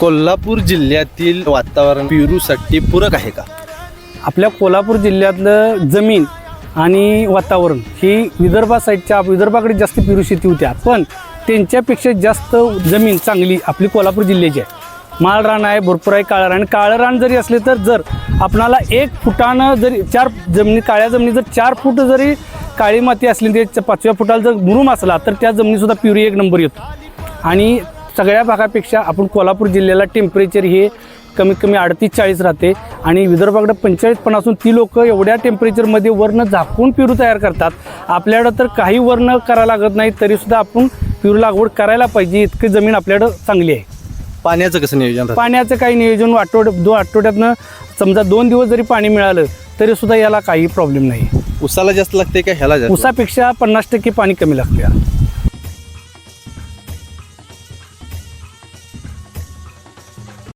कोल्हापूर जिल्ह्यातील वातावरण पेरूसाठी पूरक आहे का? आपल्या कोल्हापूर जिल्ह्यातलं जमीन आणि वातावरण ही विदर्भा साईडच्या विदर्भाकडे जास्त पेरू शेती होत्या. पण त्यांच्यापेक्षा जास्त जमीन चांगली आपली कोल्हापूर जिल्ह्याची आहे. माळ रान आहे भरपूर आहे काळं रान. काळं रान जरी असले तर जर आपणाला एक फुटानं जरी चार जमिनी काळ्या जमिनी जर चार फूट जरी काळी माती असली ते पाचव्या फुटाला जर मुरुम असला तर त्या जमिनीसुद्धा पिवरी एक नंबर येतो. आणि सगळ्या भागापेक्षा आपण कोल्हापूर जिल्ह्याला टेम्परेचर हे कमीत कमी अडतीस चाळीस राहते. आणि विदर्भाकडे पंचेचाळीस पन्नासून ती लोक एवढ्या टेम्परेचरमध्ये वर्ण झाकून पेरू तयार करतात. आपल्याकडं तर काही वर्ण करायला लागत नाही तरीसुद्धा आपण पेरू लागवड करायला पाहिजे. इतकी जमीन आपल्याकडं चांगली आहे. पाण्याचं कसं नियोजन? पाण्याचं काही नियोजन आठवड दोन आठवड्यातनं समजा दोन दिवस जरी पाणी मिळालं तरीसुद्धा याला काही प्रॉब्लेम नाही. उसाला जास्त लागते का ह्याला जास्त? उसापेक्षा पन्नास टक्के पाणी कमी लागते